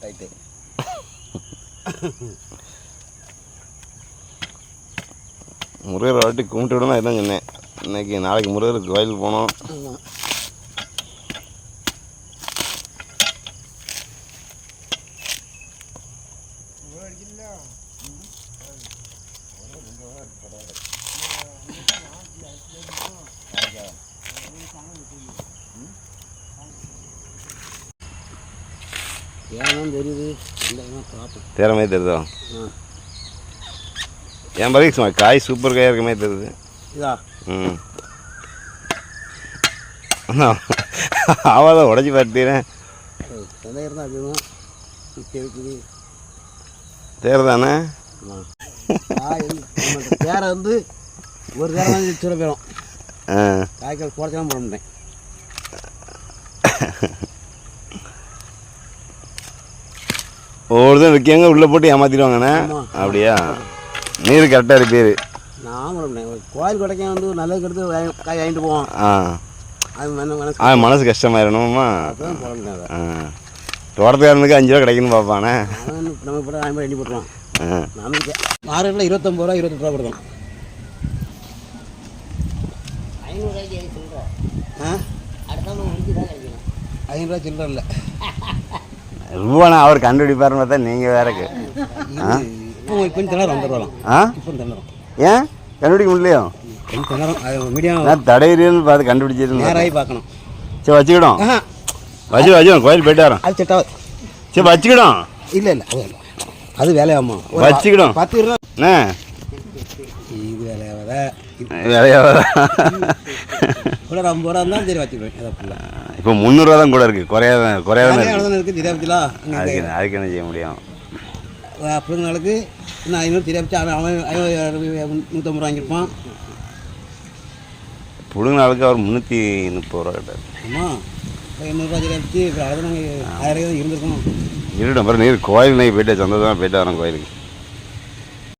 Right முருகரை வாட்டி கும்பிட்டு விடணும் இதான் சொன்னேன். இன்னைக்கு நாளைக்கு முருகருக்கு கோயிலுக்கு போனோம் ஆமாம் ஏன்னா தெரியுது. தேர மாதிரி தெரியுதோ? என் பிறகு சும்மா காய் சூப்பர் காயாக இருக்க மாதிரி தெரியுது. இதா? ம். ஆவாதான் உடச்சி பார்த்துறேன் தேர் தானே தேரை வந்து ஒரு தேரை சுர போயிடும் காய்க்கால் போடச்சலாம் போட மாட்டேன். ஒவ்வொருத்தரும் விற்காங்க உள்ளே போட்டு ஏமாற்றிடுவாங்கண்ணே. அப்படியா? நீர் கரெக்டாக இருப்பேர் ஒரு கோயில் கொடைக்க வந்து ஒரு எடுத்து வாங்கி- காய் வாங்கிட்டு போவோம். ஆ. அது மன மனசு முடியாது ஆ. தோட்டத்துக்காரனுக்கு அஞ்சு ரூபா கிடைக்குன்னு பார்ப்பானே. நம்ம கூட வாங்கி எண்ணி போட்டுருவான் ஆ. நமக்கு மார்க்கெட்டில் இருபத்தொம்பது ரூபா இருபத்தெட்டு ரூபா கொடுக்கும் ஆ? ஐநூறுரூவா சில்லற இல்லை. ரூபாண்ணா அவர் கண்டுபிடிப்பாருன்னு பார்த்தா நீங்கள் வேறக்கு இப்போ இப்போ திணறும் வந்துடுவாங்க ஆ? இப்போ திணறும் ஏன்? கண்டுபிடிக்க முடியலையோ? திணறும் மீடியம் நான் தடையிறன்னு பார்த்து கண்டுபிடிச்சிருந்தேன். நேராகி பார்க்கணும். சரி வச்சுக்கிடும் வச்சு வச்சுக்கணும் கோயில் போயிட்டு வரோம் அது செட் ஆகுது. சரி வச்சுக்கிடும் இல்லை இல்லை அது அது வேலையாமா வச்சுக்கிடும். பத்து ரூபா. என்ன? இது வேலையாவத வேலையா கூட ரூபா இருந்தாலும் சரி ஃபுல்லாக இப்போ முந்நூறுரூவா தான் கூட இருக்குது குறையாத குறையாத நிறைய இடம் இருக்குது அதுக்கு என்ன- அதுக்கு என்ன செய்ய முடியும்? பிள்ளைங்களுக்கு இன்னும் ஐநூறு திராபிச்சு அவன் அவன் நூற்றம்பது ரூபா வாங்கியிருப்பான். புடுங்க நாளுக்கு அவர் முந்நூற்றி முப்பது ரூபா கேட்டார். ஆமாம் எண்ணூறுரூவா அதை நாங்கள் ஆயிரம் இருந்திருக்கணும். இருட்டும் அப்புறம் நீர் கோயில் நைக்கு போயிட்டு சந்தோஷமாக போயிட்டு வரோம் கோயிலுக்கு.